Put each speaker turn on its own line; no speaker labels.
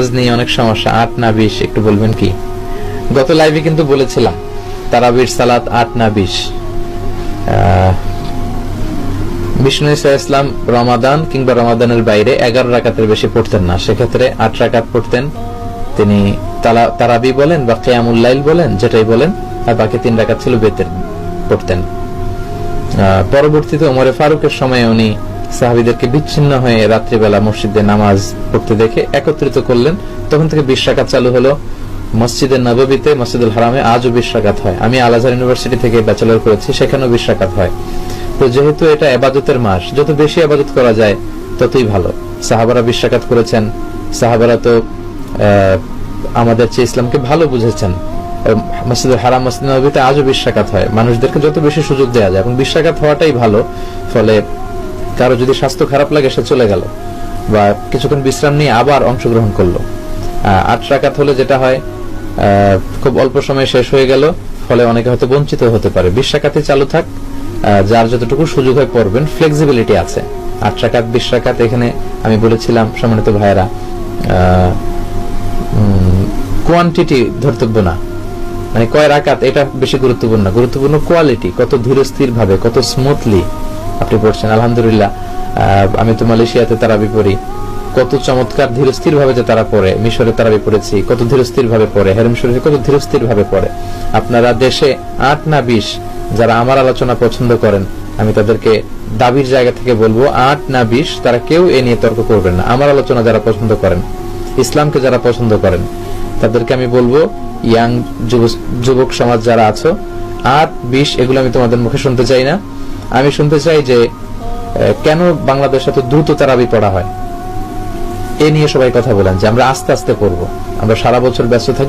নামাজ নিয়ে অনেক সমস্যা। আট না বিশ, একটু বলবেন কি? গত লাইভে কিন্তু বলেছিলাম, তারাবির সালাত আট না বিশ। বিষ্ণু ইসা ইসলাম রমাদান কিংবা রমাদানের বাইরে এগারো রাকাতের বেশি পড়তেন না। সেক্ষেত্রে আট রাকাত পড়তেন। তিনি তারাবি বলেন বা কেয়ামুল্লাইল বলেন, যেটাই বলেন, আর বাকি তিন রাকাত ছিল বেতের, পড়তেন। পরবর্তীতে ওমরে ফারুকের সময় উনি সাহাবিদেরকে বিচ্ছিন্ন হয়ে রাত্রিবেলা মসজিদে নামাজ পড়তে দেখে একত্রিত করলেন। তখন থেকে বিশ রাকাত চালু হলো। মসজিদে নববীতে, মসজিদুল হারামে আজও বিশ রাকাত হয়। আমি আল আজহার ইউনিভার্সিটি থেকে ব্যাচেলর করেছি, সেখানেও বিশ রাকাত হয়। তো যেহেতু এটা এবাদতের মাস, যত বেশি আবাদত করা যায়, ততই ভালো। সাহাবারা বিশ রাকাত করেছেন। সাহাবারা তো আমাদের চেয়ে ইসলামকে ভালো বুঝেছেন। মসজিদুল হারাম মসজিদ নবীতে আজও বিশ রাকাত হয়। মানুষদেরকে যত বেশি সুযোগ দেওয়া যায় এবং বিশ রাকাত হওয়াটাই ভালো। ফলে কারও যদি স্বাস্থ্য খারাপ লাগে, সে চলে গেল। বা কিছুক্ষণ বিশ্রাম নিয়ে আবার অংশগ্রহণ করল। আট রাকাত হলে যেটা হয় খুব অল্প সময়ে শেষ হয়ে গেল, ফলে অনেকে হয়তো বঞ্চিত হতে পারে। বিশ রাকাতে চালু থাক যার যতটুকু সুযোগ হয় পড়বেন ফ্লেক্সিবিলিটি আছে। আট রাকাত, বিশ রাকাত, এখানে আমি বলেছিলাম সম্মানিত ভাইয়েরা কোয়ান্টিটি ধর্তব্য না। মানে কয় রাকাত, এটা বেশি গুরুত্বপূর্ণ গুরুত্বপূর্ণ কোয়ালিটি কত ধীরস্থির ভাবে কত স্মুথলি আপনি পড়ছেন, আলহামদুলিল্লাহ। আমি তো মালয়েশিয়াতে তারাবি পড়ি। কত চমৎকার ধীরস্থির ভাবে যে তারা পড়ে, মিশরে তারাবি পড়েছি, কত ধীরস্থির ভাবে পড়ে, হেরম শরীফে কত ধীরস্থির ভাবে পড়ে। আপনারা দেশে আট না বিশ যারা আমার আলোচনা পছন্দ করেন, আমি তাদেরকে দাবির জায়গা থেকে বলব, আট না বিশ তারা কেউ এ নিয়ে তর্ক করবেন না। আমার আলোচনা যারা পছন্দ করেন, ইসলামকে যারা পছন্দ করেন, তাদেরকে আমি বলব, ইয়াং যুবক সমাজ যারা আছো, আট, বিশ, এগুলো আমি তোমাদের মুখে শুনতে চাই না। আমি শুনতে চাই যে কেন বাংলাদেশ এত দ্রুত তারাবি পড়া হয়? এ নিয়ে সবাই কথা বলেন যে আমরা আস্তে আস্তে পড়ব। আমরা সারা বছর ব্যস্ত থাকি।